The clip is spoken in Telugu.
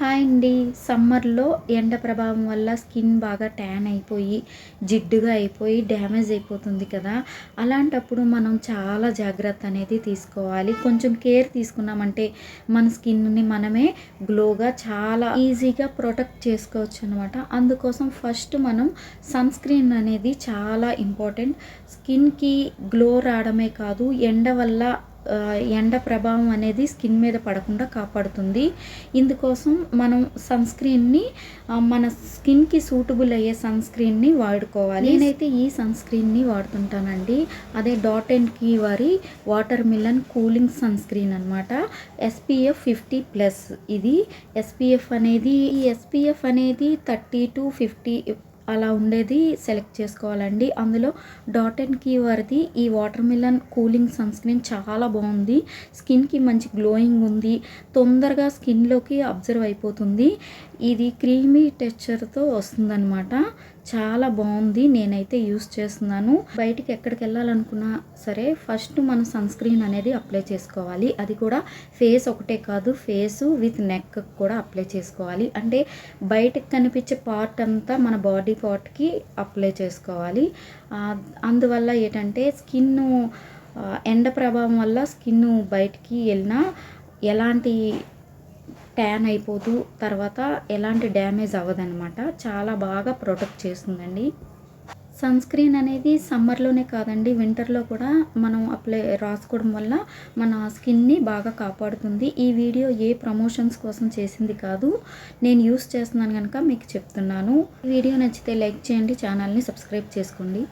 హాయ్ అండి. సమ్మర్లో ఎండ ప్రభావం వల్ల స్కిన్ బాగా ట్యాన్ అయిపోయి జిడ్డుగా అయిపోయి డ్యామేజ్ అయిపోతుంది కదా. అలాంటప్పుడు మనం చాలా జాగ్రత్త అనేది తీసుకోవాలి. కొంచెం కేర్ తీసుకున్నామంటే మన స్కిన్ని మనమే గ్లోగా చాలా ఈజీగా ప్రొటెక్ట్ చేసుకోవచ్చు అనమాట అందుకోసం ఫస్ట్ మనం సన్ స్క్రీన్ అనేది చాలా ఇంపార్టెంట్. స్కిన్కి గ్లో రావడమే కాదు ఎండ వల్ల ఎండ ప్రభావం అనేది స్కిన్ మీద పడకుండా కాపాడుతుంది. ఇందుకోసం మనం సన్ స్క్రీన్ని మన స్కిన్కి సూటబుల్ అయ్యే సన్ స్క్రీన్ని వాడుకోవాలి నేనైతే ఈ సన్ స్క్రీన్ని వాడుతుంటానండి. అదే డాట్ అండ్ కీ వారి watermelon cooling sunscreen అనమాట ఎస్పీఎఫ్ ఫిఫ్టీ ప్లస్ ఇది. ఎస్పీఎఫ్ అనేది ఈ ఎస్పీఎఫ్ అనేది థర్టీ టు ఫిఫ్టీ అలా ఉండేది సెలెక్ట్ చేసుకోవాలండి. అందులో డాట్ అండ్ కీ వారిది ఈ watermelon cooling sunscreen చాలా బాగుంది. స్కిన్కి మంచి గ్లోయింగ్ ఉంది. తొందరగా స్కిన్లోకి అబ్జర్వ్ అయిపోతుంది. ఇది క్రీమీ టెక్చర్తో వస్తుందన్నమాట. చాలా బాగుంది. నేనైతే యూస్ చేస్తున్నాను. బయటికి ఎక్కడికి వెళ్ళాలనుకున్నా సరే ఫస్ట్ మనం సన్ స్క్రీన్ అనేది అప్లై చేసుకోవాలి. అది కూడా ఫేస్ ఒకటే కాదు ఫేస్ విత్ నెక్ కూడా అప్లై చేసుకోవాలి. అంటే బయటకు కనిపించే పార్ట్ అంతా మన బాడీ పాట్కి అప్లై చేసుకోవాలి. అందువల్ల ఏంటంటే స్కిన్ ఎండ ప్రభావం వల్ల స్కిన్ బయటికి వెళ్ళినా ఎలాంటి ట్యాన్ అయిపోదు. తర్వాత ఎలాంటి డ్యామేజ్ అవ్వదనమాట చాలా బాగా ప్రొటెక్ట్ చేస్తుందండి. సన్ స్క్రీన్ అనేది సమ్మర్లోనే కాదండి వింటర్లో కూడా మనం అప్లై రాసుకోవడం వల్ల మన స్కిన్ని బాగా కాపాడుతుంది. ఈ వీడియో ఏ ప్రమోషన్స్ కోసం చేసింది కాదు నేను యూస్ చేస్తున్నాను కనుక మీకు చెప్తున్నాను. ఈ వీడియో నచ్చితే లైక్ చేయండి ఛానల్ని సబ్స్క్రైబ్ చేసుకోండి.